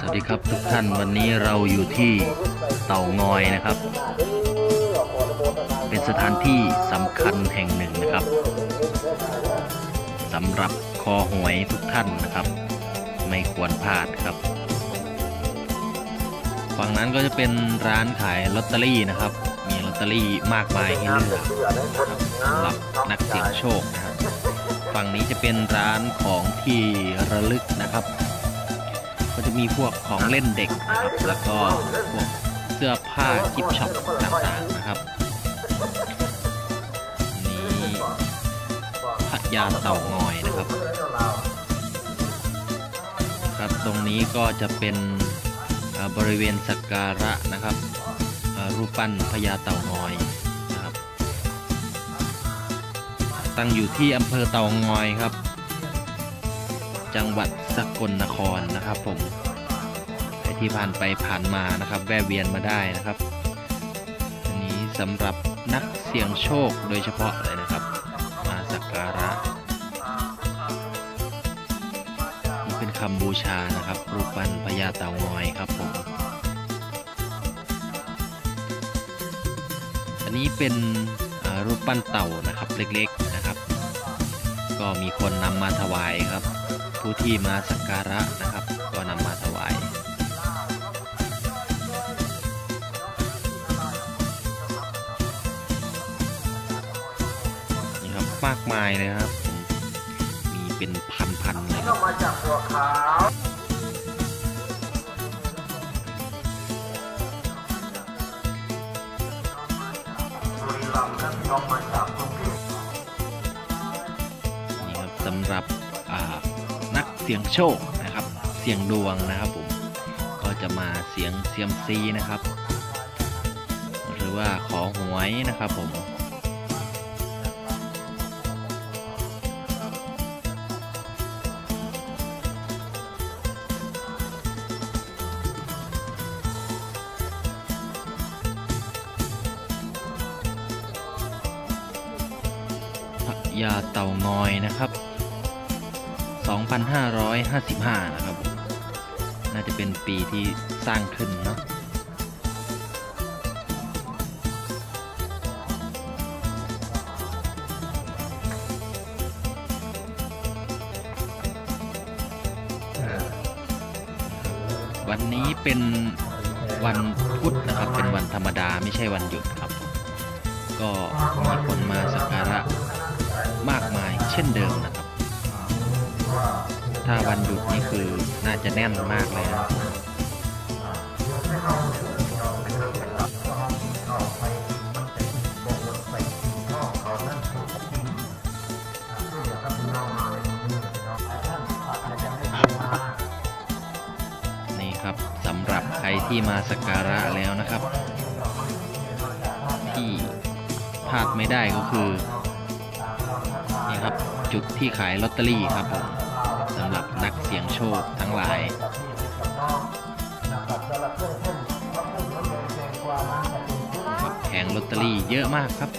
สวัสดีครับทุกท่านวันนี้เราอยู่ที่เต่างอยนะครับ เป็นสถานที่สำคัญแห่งหนึ่งนะครับสำหรับคอหวยทุกท่านนะครับ ไม่ควรพลาดครับฝั่งนั้นก็จะเป็นร้านขายลอตเตอรี่นะครับ มีลอตเตอรี่มากมายให้เลือกสำหรับนักเสี่ยงโชคนะครับ ฝั่งนี้จะเป็นร้านของที่ระลึกนะครับ ก็จะมีพวกของเล่นเด็กนะครับแล้วก็พวกเสื้อผ้ากิฟช็อปต่างๆนะครับนี่พัทยาเต่างอยนะครับ ครับตรงนี้ก็จะเป็นบริเวณสักการะนะครับรูปปั้นพญาเต่างอย ตั้งอยู่ที่อำเภอเต่างอยครับ จังหวัดสกลนครนะครับผมใครที่ผ่านไปผ่านมานะครับ แวะเวียนมาได้นะครับ อันนี้สำหรับนักเสี่ยงโชคโดยเฉพาะเลยนะครับ มาสักการะนี่เป็นคำบูชานะครับ รูปปั้นพญาเต่างอยครับผมอันนี้เป็นรูปปั้นเต่านะครับเล็กๆ ก็มีคนนำมาถวายครับ ผู้ที่มาสักการะนะครับ ก็นำมาถวายนี่ครับมากมายเลยครับ มีเป็นพันๆเลยครับมาจากหัวขาวบุรีรัมย์นั้นน้องมา รับนักเสี่ยงโชคนะครับ เสี่ยงดวงนะครับผมก็จะมาเสียงเซียมซีนะครับ หรือว่าขอหวยนะครับผมพระยาเต่างอยนะครับ 2,555 นะครับ น่าจะเป็นปีที่สร้างขึ้นเนาะวันนี้เป็นวันพุธนะครับ เป็นวันธรรมดาไม่ใช่วันหยุดครับ ก็มีคนมาสักการะมากมายเช่นเดิมนะ ถ้าวันหยุดนี่คือน่าจะแน่นมากเลยนะนี่ครับสำหรับใครที่มาสักการะแล้วนะครับ ที่พลาดไม่ได้ก็คือนี่ครับจุดที่ขายลอตเตอรี่ครับผม สำหรับนักเสี่ยงโชคทั้งหลาย แผงลอตเตอรี่เยอะมากครับ